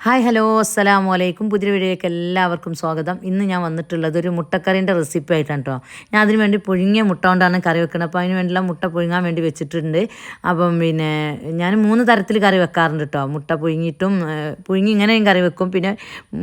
Hi hello അസ്സലാം വലൈക്കും പുതിയ വീഡിയോയ്ക്ക് എല്ലാവർക്കും സ്വാഗതം. ഇന്ന് ഞാൻ വന്നിട്ടുള്ളത് ഒരു മുട്ടക്കറീന്റെ റെസിപ്പി ആയിട്ടാണ് കേട്ടോ ഞാൻ അതിന് വേണ്ടി പുഴുങ്ങിയ മുട്ട കൊണ്ടാണ് കറി വെക്കുന്നത് അപ്പോൾ അതിന് വേണ്ടിയുള്ള മുട്ട പുഴുങ്ങാൻ വേണ്ടി വെച്ചിട്ടുണ്ട്. അപ്പം പിന്നെ ഞാൻ മൂന്ന് തരത്തിൽ കറി വെക്കാറുണ്ട് കേട്ടോ മുട്ട പുഴുങ്ങിയിട്ടും പുഴുങ്ങി ഇങ്ങനെയും കറി വെക്കും. പിന്നെ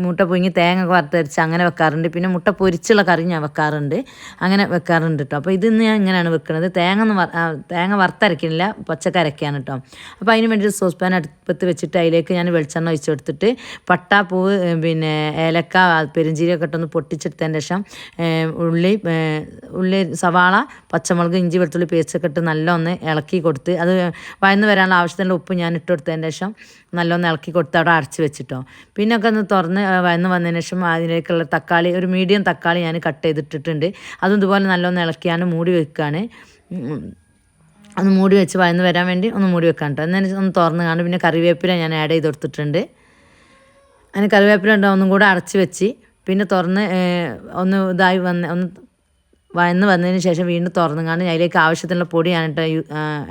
മുട്ട പുഴുങ്ങി തേങ്ങ വറുത്തരച്ച് അങ്ങനെ വെക്കാറുണ്ട്. പിന്നെ മുട്ട പൊരിച്ചുള്ള കറി ഞാൻ വെക്കാറുണ്ട്. അങ്ങനെ വെക്കാറുണ്ട് കേട്ടോ അപ്പോൾ ഇതിന്ന് ഞാൻ ഇങ്ങനെയാണ് വെക്കുന്നത് തേങ്ങ എന്ന് തേങ്ങ വറുത്തരയ്ക്കുന്നില്ല പച്ചക്കരയ്ക്കാണ് കേട്ടോ അപ്പോൾ അതിന് വേണ്ടി സോസ് പാൻ അടുപ്പത്ത് വെച്ചിട്ട് അതിലേക്ക് ഞാൻ വെളിച്ചെണ്ണ ഒഴിച്ച് കൊടുത്തിട്ട് പട്ടാപ്പൂവ് പിന്നെ ഏലക്ക പെരിഞ്ചീരൊക്കെ ഇട്ടൊന്ന് പൊട്ടിച്ചെടുത്തതിന് ശേഷം ഉള്ളി ഉള്ളി സവാള പച്ചമുളക് ഇഞ്ചി വെളുത്തുള്ളി പേസ്റ്റൊക്കെ ഇട്ട് നല്ല ഒന്ന് ഇളക്കി കൊടുത്ത് അത് വയന്ന് വരാനുള്ള ആവശ്യത്തിനുള്ള ഉപ്പ് ഞാൻ ഇട്ട് കൊടുത്തതിന് ശേഷം നല്ലൊന്ന് ഇളക്കി കൊടുത്ത് അവിടെ അടച്ച് വെച്ചിട്ടോ. പിന്നെ ഒക്കെ ഒന്ന് തുറന്ന് വയന്ന് വന്നതിന് ശേഷം അതിലേക്കുള്ള തക്കാളി ഒരു മീഡിയം തക്കാളി ഞാൻ കട്ട് ചെയ്തിട്ടിട്ടുണ്ട്. അതും ഇതുപോലെ നല്ലൊന്ന് ഇളക്കിയാണ് മൂടി വെക്കുകയാണ്. ഒന്ന് മൂടി വെച്ച് വയന്ന് വരാൻ വേണ്ടി ഒന്ന് മൂടി വെക്കാൻ കേട്ടോ എന്നാൽ ഒന്ന് തുറന്ന് കാണും. പിന്നെ കറിവേപ്പില ഞാൻ ആഡ് ചെയ്ത് കൊടുത്തിട്ടുണ്ട്. അതിന് കറിവേപ്പില ഉണ്ടോ ഒന്നും കൂടെ അടച്ച് വെച്ച് പിന്നെ തുറന്ന് ഒന്ന് ഇതായി വന്ന് ഒന്ന് വന്ന് വന്നതിന് ശേഷം വീണ്ടും തുറന്ന് കാണും അതിലേക്ക് ആവശ്യത്തിനുള്ള പൊടിയാണ് കേട്ടോ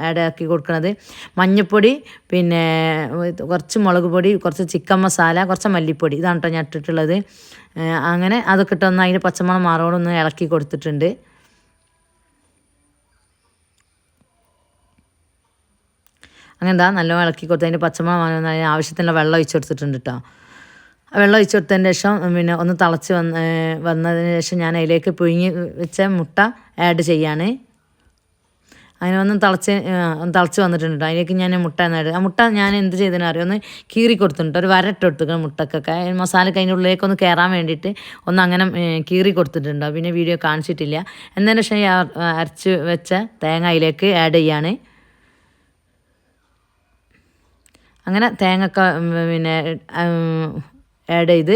ആഡ് ആക്കി കൊടുക്കുന്നത് മഞ്ഞൾപ്പൊടി പിന്നെ കുറച്ച് മുളക് പൊടി കുറച്ച് ചിക്കൻ മസാല കുറച്ച് മല്ലിപ്പൊടി ഇതാണ് കേട്ടോ ഞാൻ ഇട്ടിട്ടുള്ളത്. അങ്ങനെ അതൊക്കെ ഇട്ടൊന്ന് അതിന്റെ പച്ചമുളക് മാറോടൊന്ന് ഇളക്കി കൊടുത്തിട്ടുണ്ട്. അങ്ങനെ എന്താ നല്ലോണം ഇളക്കി കൊടുത്ത് അതിന്റെ പച്ചമുളക് മാറി ആവശ്യത്തിനുള്ള വെള്ളം ഒഴിച്ചു കൊടുത്തിട്ടുണ്ട് കേട്ടോ. വെള്ളം ഒഴിച്ചു കൊടുത്തതിന് ശേഷം പിന്നെ ഒന്ന് തിളച്ച് വന്ന് വന്നതിന് ശേഷം ഞാൻ അതിലേക്ക് പുഴുങ്ങി വെച്ച മുട്ട ആഡ് ചെയ്യാണ്. അങ്ങനെ ഒന്ന് തിളച്ച് ഒന്ന് തിളച്ച് വന്നിട്ടുണ്ട്. അതിലേക്ക് ഞാൻ മുട്ട എന്നാട് ആ മുട്ട ഞാൻ എന്ത് ചെയ്തതിനും അറിയാം? ഒന്ന് കീറി കൊടുത്തിട്ടുണ്ട്. ഒരു വരട്ട് കൊടുത്തിട്ടുണ്ട് മുട്ടക്കൊക്കെ. മസാല അതിന്റെ ഉള്ളിലേക്ക് ഒന്ന് കയറാൻ വേണ്ടിയിട്ട് ഒന്ന് അങ്ങനെ കീറി കൊടുത്തിട്ടുണ്ട്. പിന്നെ വീഡിയോ കാണിച്ചിട്ടില്ല. എന്നതിന് ശേഷം അരച്ച് വെച്ച തേങ്ങ അതിലേക്ക് ആഡ് ചെയ്യാണ്. അങ്ങനെ തേങ്ങ ഒക്കെ പിന്നെ ആഡ് ചെയ്ത്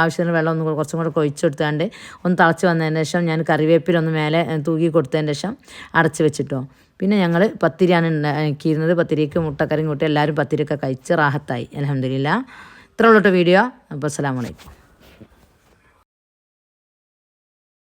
ആവശ്യത്തിന് വെള്ളം ഒന്ന് കുറച്ചും കൂടെ കൊഴിച്ചെടുത്താണ്ട് ഒന്ന് തിളച്ച് വന്നതിന് ശേഷം ഞാൻ കറിവേപ്പില ഒന്ന് മേലെ തൂക്കി കൊടുത്തതിന് ശേഷം അടച്ച് വെച്ചിട്ടോ. പിന്നെ ഞങ്ങൾ പത്തിരിയാണ് ഉണ്ടാക്കിയിരുന്നത് പത്തിരിക്ക് മുട്ടക്കറിയും കൂട്ടി എല്ലാവരും പത്തിരിയൊക്കെ കഴിച്ച് റാഹത്തായി. അലഹമില്ല ഇത്ര വീഡിയോ. അപ്പോൾ അസ്സലാമലൈക്കും